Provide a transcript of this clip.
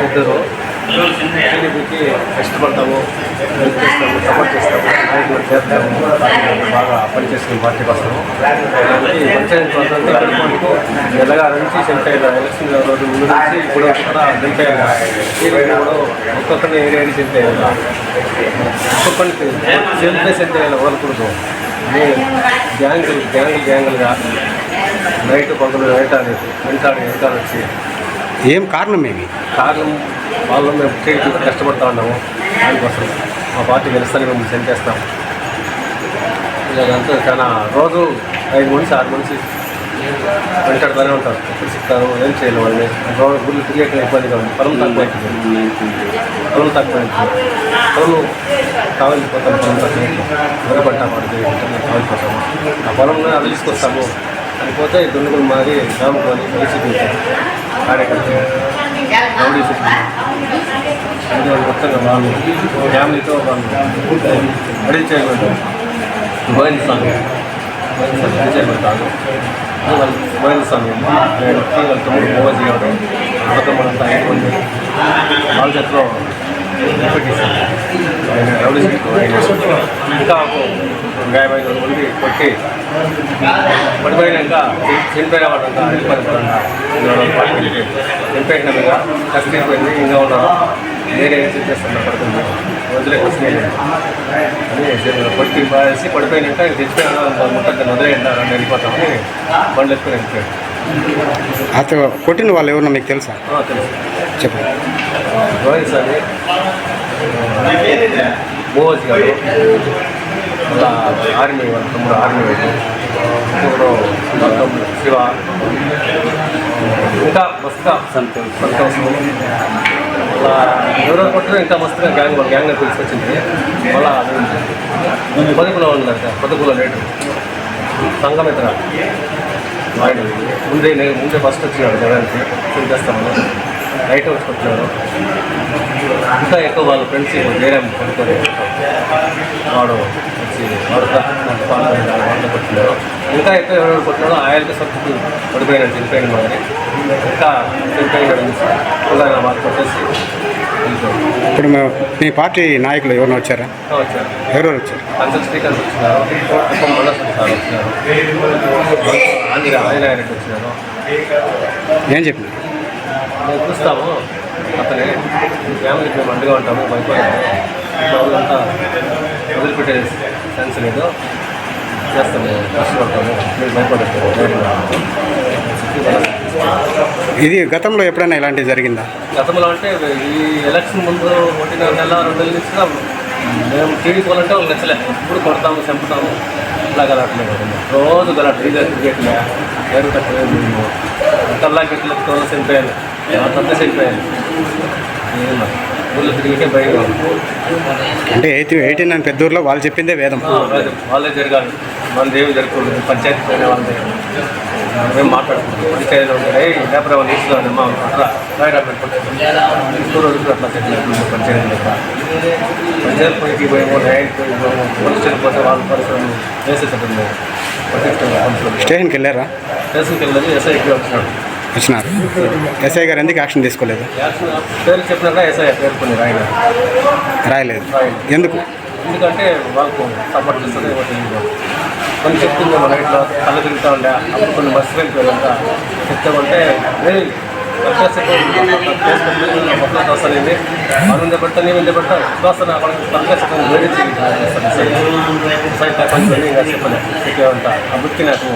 ఇద్దరు టీడీపీకి కష్టపడతాము హెల్ప్ చేస్తాము సపోర్ట్ చేస్తాము నాయకులు చేస్తాము బాగా పనిచేసిన పార్టీ కోసము కాబట్టి పంచాయతీ ప్రజలకు ఎలాగా నుంచి శంకర్ ఎలక్షన్ రోజు ముందు నుంచి ఇప్పుడు కూడా శంకర్ ఏరియా కూడా ఒక్కొక్కరికి చెందే చెందే వదలకూడదు గ్యాంగులు గ్యాంగులు గ్యాంగులుగా నైట్ పగలు నైట్ అనేది వెంటాడు వెంటాడు వచ్చి ఏం కారణం ఏమి? కారణం వాళ్ళు మేము చేసి కష్టపడతా ఉన్నాము. దానికోసం మా పార్టీ గెలుస్తాను మేము సెండ్ చేస్తాం. ఇదంతా చాలా రోజు ఐదు మనిషి ఆరు మనిషి వెంటాడుతూనే ఉంటారు. ఎప్పుడు చెప్తారు ఏం చేయాలి వాళ్ళని రోజు గుళ్ళు తిరిగే ఇబ్బందిగా ఉంది పొలం తక్కువ పొలం తక్కువ పొలం కావలిపోతాం పొలం తక్కువ వరి పంట పడుతుంది కావలిపోతాము. ఆ పొలంలో అది తీసుకొస్తాము. అని పోతే దున్నుకులు మారి గ్రామకొని వైసీపీ కార్యకర్తలు రౌడీ సిటీ అందులో మొత్తంగా వాళ్ళు ఫ్యామిలీతో వాళ్ళు అడిగి చేయబడ్డారు గోవింద స్వామి గోవింద స్వామి అడిగి చేయబడతారు వాళ్ళు గోవింద స్వామి నేను వాళ్ళ తమ్ముడు మోజీ గారు మొత్తం ఐదు మంది వాళ్ళ చేతిలో పెట్టేశారు ఆయన రౌడీ సిటీ ఇంకా గాయమైన మంది కొట్టి పడిపోయినాక చనిపోయిన వాళ్ళంతా వెళ్ళిపోయినారంట చనిపోయిన మీద కష్టం అయిపోయింది ఇంకా ఉన్నారు నేనే చేస్తున్నా పడుతుంది వదిలే అని కొట్టి బాధేసి పడిపోయినాక తెచ్చిపోయినా ముట్టద్దని వదిలేయండి రెండు వెళ్ళిపోతామని బండ్లు ఎత్తుకొని వెళ్ళిపోయాడు. అతను కొట్టిన వాళ్ళు ఎవరన్నా మీకు తెలుసా? తెలుసు. చెప్పండి. రోహిత్ సార్ మోహజ్ గారు. ఆర్మీ వాళ్ళ తమ్ముడు ఆర్మీ వైపు శివ. ఇంకా మస్తుగా సంతోష్ సంతోషం మళ్ళా ఎవరో కొట్టడం ఇంకా మస్తుగా గ్యాంగ్ గ్యాంగ్ తీసుకొచ్చింది మళ్ళా పొదుపులో ఉన్నారు కదా పొదుపులో లేడు సంఘమిత్ర. ఆయన ముందే నేను ముందే ఫస్ట్ వచ్చినాడు జగన్కి. చూపిస్తాము నైట్ వచ్చుకుంటున్నాడు ఇంకా ఎక్కువ వాళ్ళ ఫ్రెండ్స్ జయరామ్ కొనుక్కొని వాడు వచ్చి వాడు వాళ్ళతో కొట్టున్నాడు ఇంకా ఎక్కువ ఎవరెవరు కొట్టినాడో ఆయనకి సొంతకి పడిపోయినాడు చనిపోయిన మరి ఇంకా చనిపోయినాడు వాళ్ళు కొట్టేసి ఇప్పుడు మీ- మీ పార్టీ నాయకులు ఎవరైనా వచ్చారా? వచ్చారు. ఎవరెవరు వచ్చారు? శ్రీకాంత్ వచ్చినారు. వచ్చినారు. ఆంజనేయ వచ్చినారు. ఏం చెప్పినారు మేము చూస్తాము. అతనే ఫ్యామిలీకి మేము అండగా ఉంటాము భయపడాము. వాళ్ళంతా వదిలిపెట్టే సెన్స్ లేదు. చేస్తాము కష్టపడతాము మీరు భయపడతాము ఇది గతంలో ఎప్పుడైనా ఇలాంటివి జరిగిందా? గతంలో అంటే ఈ ఎలక్షన్ ముందు ఒకటిన్నర నెల రెండు నెలల నుంచి మేము టీడీపీ వాళ్ళంటే వాళ్ళు నచ్చలే. ఇప్పుడు కొడతాము చంపుతాము. ఇట్లా గలాట్లేదు రోజు గలాట్ ఇదే క్రికెట్లే ఎవరు తక్కువ గిట్ల తోలు చనిపోయాను అంటే ఎయిటీ ఎయిటీన్ అని పెద్దూరులో వాళ్ళు చెప్పిందే వేదం. వాళ్ళే జరగాలి. మన దేవి జరగకూడదు పంచాయతీ పోయిన వాళ్ళే. మేము మాట్లాడుకుంటాం. పంచాయతీలో ఉంటే లేకపోతే వాళ్ళు ఇస్తున్నాను మా అట్లా రాయరా పెట్టుకుంటాం ఎక్కువ రోజులు అట్లా చెప్పినప్పుడు పంచాయతీ దగ్గర పంచాయతీ పోయి పోయేమో న్యాయానికి పోయి పోయేమో పోలీస్ స్టేషన్ పోతే వాళ్ళ పరిసరాలు వేసేటప్పుడు పట్టించుకోవాలి స్టేషన్కి వెళ్ళారా? స్టేషన్కి వెళ్ళదు ఎస్ఐ ఇక్కడ వచ్చినాడు. వచ్చినారు. ఎస్ఐ గారు ఎందుకు యాక్షన్ తీసుకోలేదు? పేరు చెప్పినాక ఎస్ఐ పేర్కొని రాయలేదు. రాయలేదు. ఎందుకు? ఎందుకంటే వాళ్ళకు సపోర్ట్ చేస్తుంది కొన్ని చెప్తుంది మన ఇట్లా కళ్ళు తిరుగుతూ ఉండే అప్పుడు కొన్ని బస్సు వెళ్ళిపోయారంట చెప్తామంటే "ఏయ్, ఎట్లా చెప్పండి మొత్తం వస్తుంది మనం పెడతా నేను పెడతా దోస్తాను అక్కడ తనకే చెప్పండి వేడి సైట్ కొంచెం ఇంకా చెప్పండి చెప్పేవంట ఆ బుక్కి నాకు